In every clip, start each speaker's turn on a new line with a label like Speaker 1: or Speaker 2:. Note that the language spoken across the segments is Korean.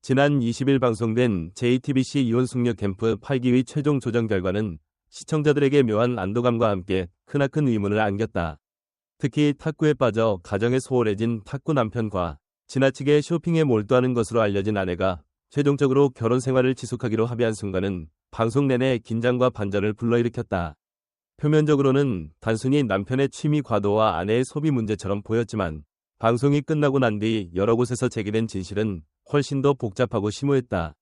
Speaker 1: 지난 20일 방송된 JTBC 이혼숙녀 캠프 8기의 최종 조정 결과는 시청자들에게 묘한 안도감과 함께 크나큰 의문을 안겼다. 특히 탁구에 빠져 가정에 소홀해진 탁구 남편과 지나치게 쇼핑에 몰두하는 것으로 알려진 아내가 최종적으로 결혼 생활을 지속하기로 합의한 순간은 방송 내내 긴장과 반전을 불러일으켰다. 표면적으로는 단순히 남편의 취미 과도와 아내의 소비 문제처럼 보였지만 방송이 끝나고 난 뒤 여러 곳에서 제기된 진실은 훨씬 더 복잡하고 심오했다.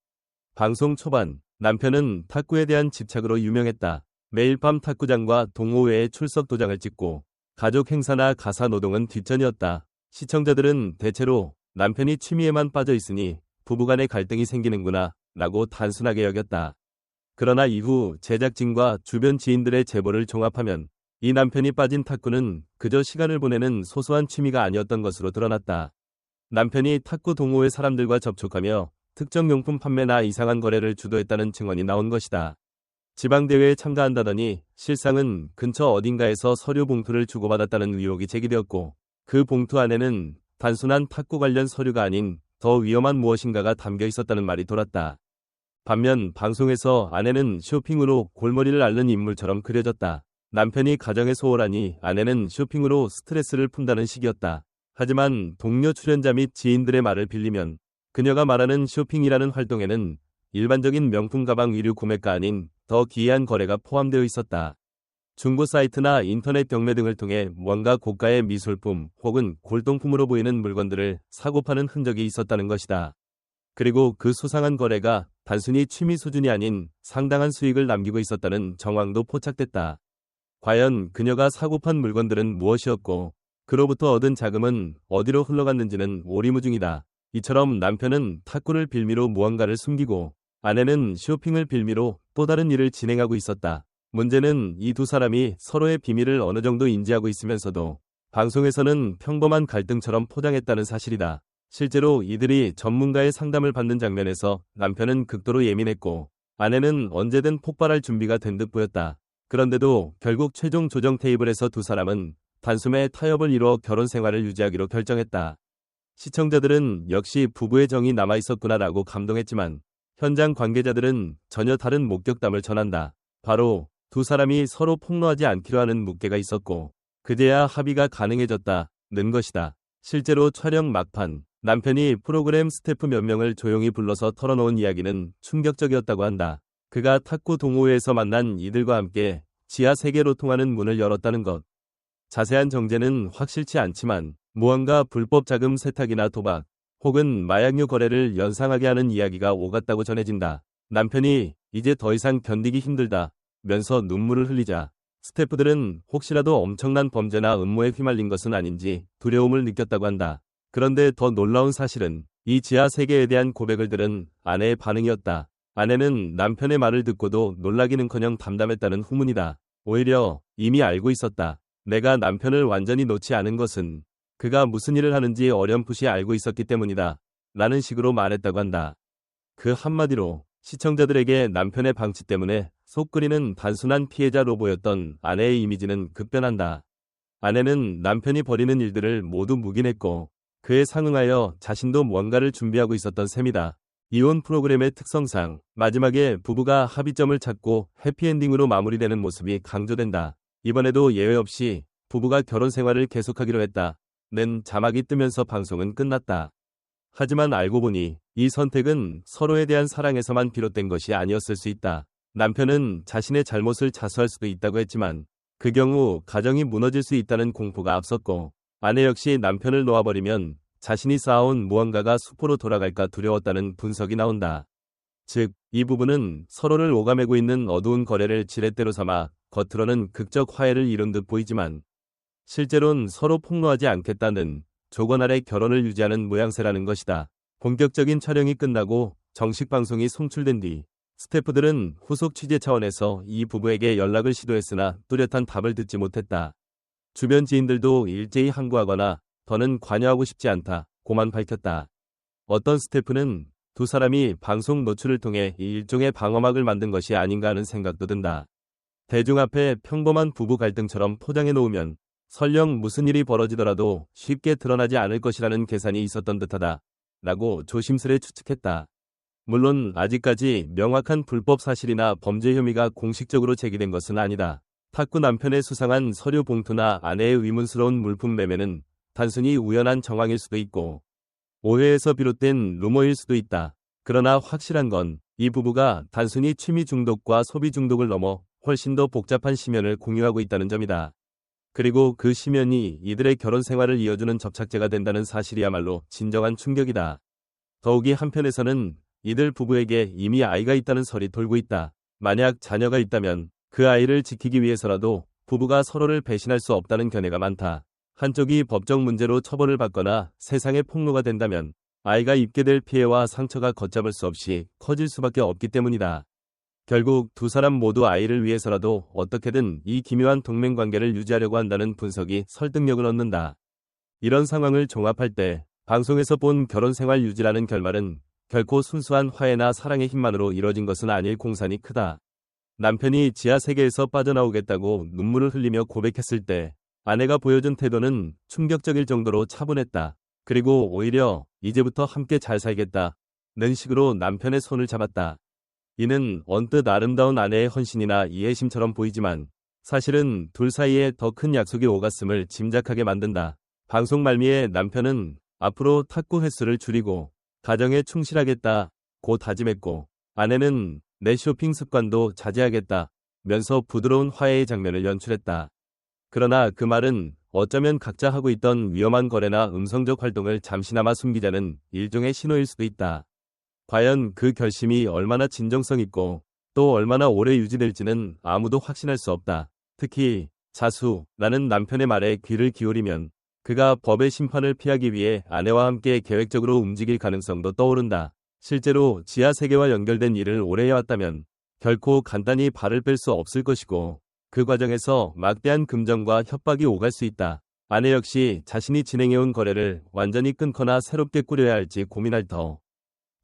Speaker 1: 방송 초반 남편은 탁구에 대한 집착으로 유명했다. 매일 밤 탁구장과 동호회에 출석 도장을 찍고 가족 행사나 가사 노동은 뒷전이었다. 시청자들은 대체로 남편이 취미에만 빠져 있으니 부부간의 갈등이 생기는구나 라고 단순하게 여겼다. 그러나 이후 제작진과 주변 지인들의 제보를 종합하면 이 남편이 빠진 탁구는 그저 시간을 보내는 소소한 취미가 아니었던 것으로 드러났다. 남편이 탁구 동호회 사람들과 접촉하며 특정 용품 판매나 이상한 거래를 주도했다는 증언이 나온 것이다. 지방대회에 참가한다더니 실상은 근처 어딘가에서 서류 봉투를 주고받았다는 의혹이 제기되었고 그 봉투 안에는 단순한 탁구 관련 서류가 아닌 더 위험한 무엇인가가 담겨 있었다는 말이 돌았다. 반면 방송에서 아내는 쇼핑으로 골머리를 앓는 인물처럼 그려졌다. 남편이 가정에 소홀하니 아내는 쇼핑으로 스트레스를 푼다는 식이었다. 하지만 동료 출연자 및 지인들의 말을 빌리면 그녀가 말하는 쇼핑이라는 활동에는 일반적인 명품 가방 의류 구매가 아닌 더 기이한 거래가 포함되어 있었다. 중고 사이트나 인터넷 경매 등을 통해 뭔가 고가의 미술품 혹은 골동품으로 보이는 물건들을 사고 파는 흔적이 있었다는 것이다. 그리고 그 수상한 거래가 단순히 취미 수준이 아닌 상당한 수익을 남기고 있었다는 정황도 포착됐다. 과연 그녀가 사고 판 물건들은 무엇이었고 그로부터 얻은 자금은 어디로 흘러갔는지는 오리무중이다. 이처럼 남편은 탁구를 빌미로 무언가를 숨기고 아내는 쇼핑을 빌미로 또 다른 일을 진행하고 있었다. 문제는 이 두 사람이 서로의 비밀을 어느 정도 인지하고 있으면서도 방송에서는 평범한 갈등처럼 포장했다는 사실이다. 실제로 이들이 전문가의 상담을 받는 장면에서 남편은 극도로 예민했고 아내는 언제든 폭발할 준비가 된 듯 보였다. 그런데도 결국 최종 조정 테이블에서 두 사람은 단숨에 타협을 이뤄 결혼 생활을 유지하기로 결정했다. 시청자들은 역시 부부의 정이 남아 있었구나라고 감동했지만 현장 관계자들은 전혀 다른 목격담을 전한다. 바로 두 사람이 서로 폭로하지 않기로 하는 묵계가 있었고 그제야 합의가 가능해졌다는 것이다. 실제로 촬영 막판 남편이 프로그램 스태프 몇 명을 조용히 불러서 털어놓은 이야기는 충격적이었다고 한다. 그가 탁구 동호회에서 만난 이들과 함께 지하 세계로 통하는 문을 열었다는 것. 자세한 정제는 확실치 않지만 무언가 불법 자금 세탁이나 도박 혹은 마약류 거래를 연상하게 하는 이야기가 오갔다고 전해진다. 남편이 이제 더 이상 견디기 힘들다 면서 눈물을 흘리자 스태프들은 혹시라도 엄청난 범죄나 음모에 휘말린 것은 아닌지 두려움을 느꼈다고 한다. 그런데 더 놀라운 사실은 이 지하 세계에 대한 고백을 들은 아내의 반응이었다. 아내는 남편의 말을 듣고도 놀라기는커녕 담담했다는 후문이다. 오히려 이미 알고 있었다. 내가 남편을 완전히 놓지 않은 것은 그가 무슨 일을 하는지 어렴풋이 알고 있었기 때문이다. 라는 식으로 말했다고 한다. 그 한마디로 시청자들에게 남편의 방치 때문에 속 끓이는 단순한 피해자로 보였던 아내의 이미지는 급변한다. 아내는 남편이 벌이는 일들을 모두 묵인했고 그에 상응하여 자신도 뭔가를 준비하고 있었던 셈이다. 이혼 프로그램의 특성상 마지막에 부부가 합의점을 찾고 해피엔딩으로 마무리되는 모습이 강조된다. 이번에도 예외 없이 부부가 결혼 생활을 계속하기로 했다. 는 자막이 뜨면서 방송은 끝났다. 하지만 알고 보니 이 선택은 서로에 대한 사랑에서만 비롯된 것이 아니었을 수 있다. 남편은 자신의 잘못을 자수할 수도 있다고 했지만 그 경우 가정이 무너질 수 있다는 공포가 앞섰고 아내 역시 남편을 놓아버리면 자신이 쌓아온 무언가가 수포로 돌아갈까 두려웠다는 분석이 나온다. 즉, 이 부분은 서로를 오가매고 있는 어두운 거래를 지렛대로 삼아 겉으로는 극적 화해를 이룬 듯 보이지만 실제론 서로 폭로하지 않겠다는 조건 아래 결혼을 유지하는 모양새라는 것이다. 본격적인 촬영이 끝나고 정식 방송이 송출된 뒤 스태프들은 후속 취재 차원에서 이 부부에게 연락을 시도했으나 뚜렷한 답을 듣지 못했다. 주변 지인들도 일제히 항구하거나 더는 관여하고 싶지 않다. 고만 밝혔다. 어떤 스태프는 두 사람이 방송 노출을 통해 일종의 방어막을 만든 것이 아닌가 하는 생각도 든다. 대중 앞에 평범한 부부 갈등처럼 포장해 놓으면 설령 무슨 일이 벌어지더라도 쉽게 드러나지 않을 것이라는 계산이 있었던 듯하다. 라고 조심스레 추측했다. 물론 아직까지 명확한 불법 사실이나 범죄 혐의가 공식적으로 제기된 것은 아니다. 탁구 남편의 수상한 서류 봉투나 아내의 의문스러운 물품 매매는 단순히 우연한 정황일 수도 있고 오해에서 비롯된 루머일 수도 있다. 그러나 확실한 건 이 부부가 단순히 취미 중독과 소비 중독을 넘어 훨씬 더 복잡한 심연을 공유하고 있다는 점이다. 그리고 그 심연이 이들의 결혼 생활을 이어주는 접착제가 된다는 사실이야말로 진정한 충격이다. 더욱이 한편에서는 이들 부부에게 이미 아이가 있다는 설이 돌고 있다. 만약 자녀가 있다면 그 아이를 지키기 위해서라도 부부가 서로를 배신할 수 없다는 견해가 많다. 한쪽이 법적 문제로 처벌을 받거나 세상의 폭로가 된다면 아이가 입게 될 피해와 상처가 걷잡을 수 없이 커질 수밖에 없기 때문이다. 결국 두 사람 모두 아이를 위해서라도 어떻게든 이 기묘한 동맹 관계를 유지하려고 한다는 분석이 설득력을 얻는다. 이런 상황을 종합할 때 방송에서 본 결혼 생활 유지라는 결말은 결코 순수한 화해나 사랑의 힘만으로 이뤄진 것은 아닐 공산이 크다. 남편이 지하 세계에서 빠져나오겠다고 눈물을 흘리며 고백했을 때 아내가 보여준 태도는 충격적일 정도로 차분했다. 그리고 오히려 이제부터 함께 잘 살겠다. 는 식으로 남편의 손을 잡았다. 이는 언뜻 아름다운 아내의 헌신이나 이해심처럼 보이지만 사실은 둘 사이에 더 큰 약속이 오갔음을 짐작하게 만든다. 방송 말미에 남편은 앞으로 탁구 횟수를 줄이고 가정에 충실하겠다 고 다짐했고 아내는 내 쇼핑 습관도 자제하겠다 면서 부드러운 화해의 장면을 연출했다. 그러나 그 말은 어쩌면 각자 하고 있던 위험한 거래나 음성적 활동을 잠시나마 숨기자는 일종의 신호일 수도 있다. 과연 그 결심이 얼마나 진정성 있고 또 얼마나 오래 유지될지는 아무도 확신할 수 없다. 특히 자수라는 남편의 말에 귀를 기울이면 그가 법의 심판을 피하기 위해 아내와 함께 계획적으로 움직일 가능성도 떠오른다. 실제로 지하 세계와 연결된 일을 오래 해왔다면 결코 간단히 발을 뺄 수 없을 것이고 그 과정에서 막대한 금전과 협박이 오갈 수 있다. 아내 역시 자신이 진행해온 거래를 완전히 끊거나 새롭게 꾸려야 할지 고민할 터.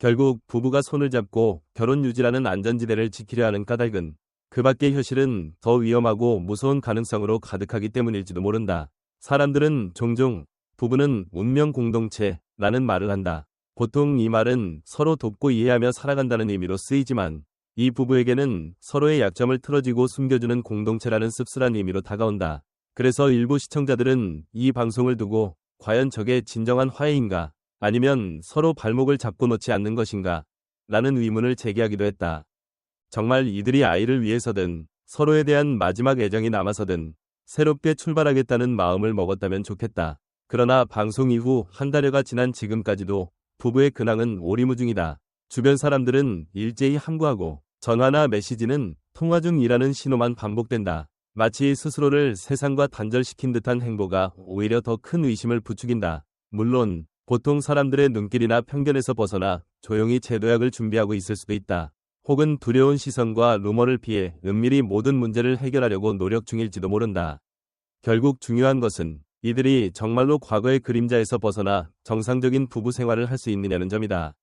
Speaker 1: 결국 부부가 손을 잡고 결혼 유지라는 안전지대를 지키려 하는 까닭은 그 밖의 현실은 더 위험하고 무서운 가능성으로 가득하기 때문일지도 모른다. 사람들은 종종 부부는 운명 공동체라는 말을 한다. 보통 이 말은 서로 돕고 이해하며 살아간다는 의미로 쓰이지만 이 부부에게는 서로의 약점을 틀어지고 숨겨주는 공동체라는 씁쓸한 의미로 다가온다. 그래서 일부 시청자들은 이 방송을 두고 과연 저게 진정한 화해인가 아니면 서로 발목을 잡고 놓지 않는 것인가 라는 의문을 제기하기도 했다. 정말 이들이 아이를 위해서든 서로에 대한 마지막 애정이 남아서든 새롭게 출발하겠다는 마음을 먹었다면 좋겠다. 그러나 방송 이후 한 달여가 지난 지금까지도 부부의 근황은 오리무중이다. 주변 사람들은 일제히 함구하고 전화나 메시지는 통화 중이라는 신호만 반복된다. 마치 스스로를 세상과 단절시킨 듯한 행보가 오히려 더 큰 의심을 부추긴다. 물론 보통 사람들의 눈길이나 편견에서 벗어나 조용히 제도약을 준비하고 있을 수도 있다. 혹은 두려운 시선과 루머를 피해 은밀히 모든 문제를 해결하려고 노력 중일지도 모른다. 결국 중요한 것은 이들이 정말로 과거의 그림자에서 벗어나 정상적인 부부 생활을 할 수 있느냐는 점이다.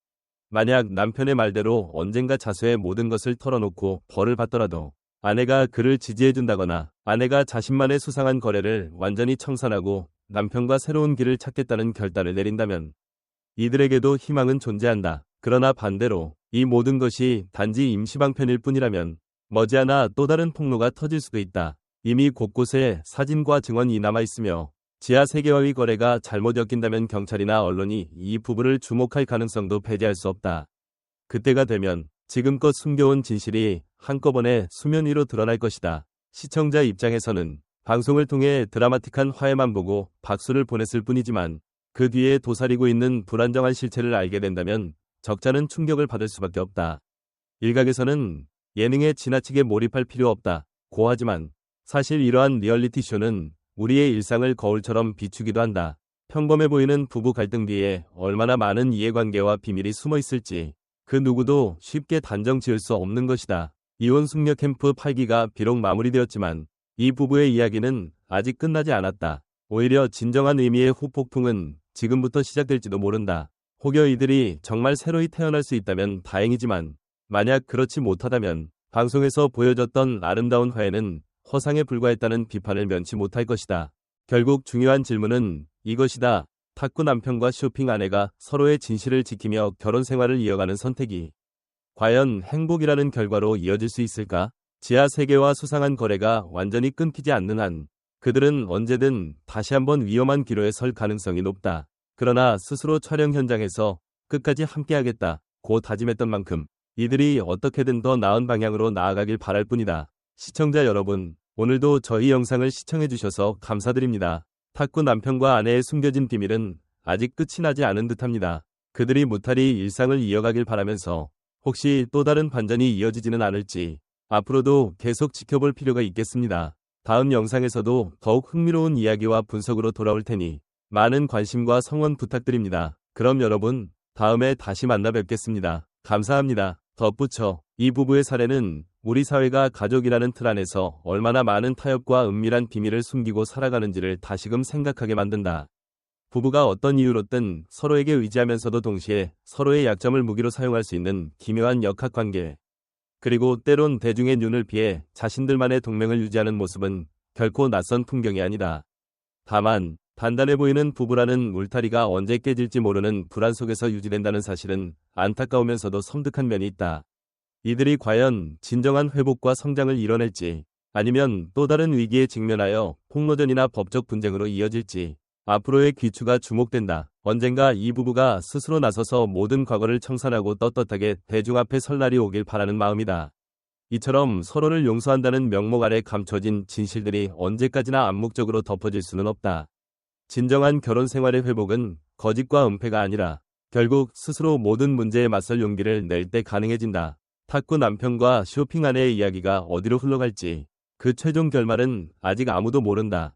Speaker 1: 만약 남편의 말대로 언젠가 자수의 모든 것을 털어놓고 벌을 받더라도 아내가 그를 지지해준다거나 아내가 자신만의 수상한 거래를 완전히 청산하고 남편과 새로운 길을 찾겠다는 결단을 내린다면 이들에게도 희망은 존재한다. 그러나 반대로 이 모든 것이 단지 임시방편일 뿐이라면 머지않아 또 다른 폭로가 터질 수도 있다. 이미 곳곳에 사진과 증언이 남아있으며 지하 세계와의 거래가 잘못 엮인다면 경찰이나 언론이 이 부부를 주목할 가능성도 배제할 수 없다. 그때가 되면 지금껏 숨겨온 진실이 한꺼번에 수면 위로 드러날 것이다. 시청자 입장에서는 방송을 통해 드라마틱한 화해만 보고 박수를 보냈을 뿐이지만 그 뒤에 도사리고 있는 불안정한 실체를 알게 된다면 적잖은 충격을 받을 수밖에 없다. 일각에서는 예능에 지나치게 몰입할 필요 없다. 고하지만 사실 이러한 리얼리티 쇼는 우리의 일상을 거울처럼 비추기도 한다. 평범해 보이는 부부 갈등 뒤에 얼마나 많은 이해관계와 비밀이 숨어 있을지 그 누구도 쉽게 단정 지을 수 없는 것이다. 이혼 숙녀 캠프 8기가 비록 마무리되었지만 이 부부의 이야기는 아직 끝나지 않았다. 오히려 진정한 의미의 후폭풍은 지금부터 시작될지도 모른다. 혹여 이들이 정말 새로이 태어날 수 있다면 다행이지만 만약 그렇지 못하다면 방송에서 보여줬던 아름다운 화해는 허상에 불과했다는 비판을 면치 못할 것이다. 결국 중요한 질문은 이것이다. 탁구 남편과 쇼핑 아내가 서로의 진실을 지키며 결혼 생활을 이어가는 선택이 과연 행복이라는 결과로 이어질 수 있을까? 지하 세계와 수상한 거래가 완전히 끊기지 않는 한 그들은 언제든 다시 한번 위험한 기로에 설 가능성이 높다. 그러나 스스로 촬영 현장에서 끝까지 함께하겠다. 고 다짐했던 만큼 이들이 어떻게든 더 나은 방향으로 나아가길 바랄 뿐이다. 시청자 여러분, 오늘도 저희 영상을 시청해주셔서 감사드립니다. 탁구 남편과 아내의 숨겨진 비밀은 아직 끝이 나지 않은 듯합니다. 그들이 무탈히 일상을 이어가길 바라면서 혹시 또 다른 반전이 이어지지는 않을지 앞으로도 계속 지켜볼 필요가 있겠습니다. 다음 영상에서도 더욱 흥미로운 이야기와 분석으로 돌아올 테니 많은 관심과 성원 부탁드립니다. 그럼 여러분, 다음에 다시 만나 뵙겠습니다. 감사합니다. 덧붙여 이 부부의 사례는 우리 사회가 가족이라는 틀 안에서 얼마나 많은 타협과 은밀한 비밀을 숨기고 살아가는지를 다시금 생각하게 만든다. 부부가 어떤 이유로든 서로에게 의지하면서도 동시에 서로의 약점을 무기로 사용할 수 있는 기묘한 역학관계. 그리고 때론 대중의 눈을 피해 자신들만의 동맹을 유지하는 모습은 결코 낯선 풍경이 아니다. 다만 단단해 보이는 부부라는 울타리가 언제 깨질지 모르는 불안 속에서 유지된다는 사실은 안타까우면서도 섬뜩한 면이 있다. 이들이 과연 진정한 회복과 성장을 이뤄낼지 아니면 또 다른 위기에 직면하여 폭로전이나 법적 분쟁으로 이어질지 앞으로의 귀추가 주목된다. 언젠가 이 부부가 스스로 나서서 모든 과거를 청산하고 떳떳하게 대중 앞에 설 날이 오길 바라는 마음이다. 이처럼 서로를 용서한다는 명목 아래 감춰진 진실들이 언제까지나 암묵적으로 덮어질 수는 없다. 진정한 결혼 생활의 회복은 거짓과 은폐가 아니라 결국 스스로 모든 문제에 맞설 용기를 낼 때 가능해진다. 탁구 남편과 쇼핑 아내의 이야기가 어디로 흘러갈지 그 최종 결말은 아직 아무도 모른다.